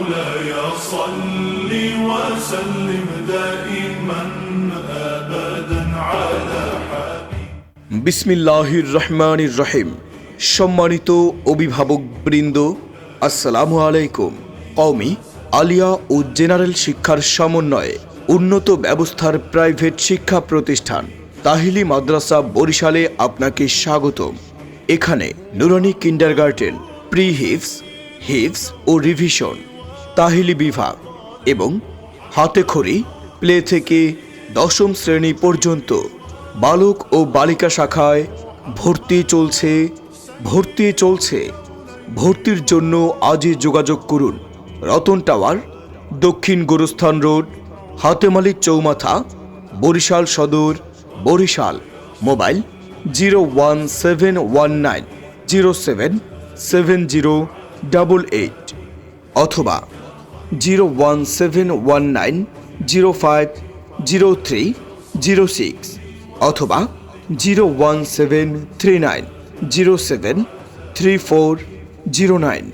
مولاي صل وسلم دائما ابدا على حبيبك বিসমিল্লাহির রহমানির রহিম সম্মানিত অভিভাবক বৃন্দ আসসালামু আলাইকুম কওমি আলিয়া ও জেনারেল শিক্ষার সমন্বয়ে উন্নত ব্যবস্থার প্রাইভেট শিক্ষা প্রতিষ্ঠান তাহিলি মাদ্রাসা বরিশালে আপনাকে স্বাগতম এখানে নুরানি কিন্ডারগার্টেন প্রি হিফস হিফস ও রিভিশন তাহিলি বিভাগ এবং হাতেখড়ি প্লে থেকে দশম শ্রেণি পর্যন্ত বালক ও বালিকা শাখায় ভর্তি চলছে ভর্তি চলছে। ভর্তির জন্য আজই যোগাযোগ করুন। রতন টাওয়ার, দক্ষিণ গোরস্থান রোড, হাতেমালিক চৌমাথা, Barishal Sadar, Barishal. Mobile zero one seven one nine zero seven seven zero double eight অথবা zero one seven one nine zero five zero three zero six অথবা zero one seven three nine zero seven three four zero nine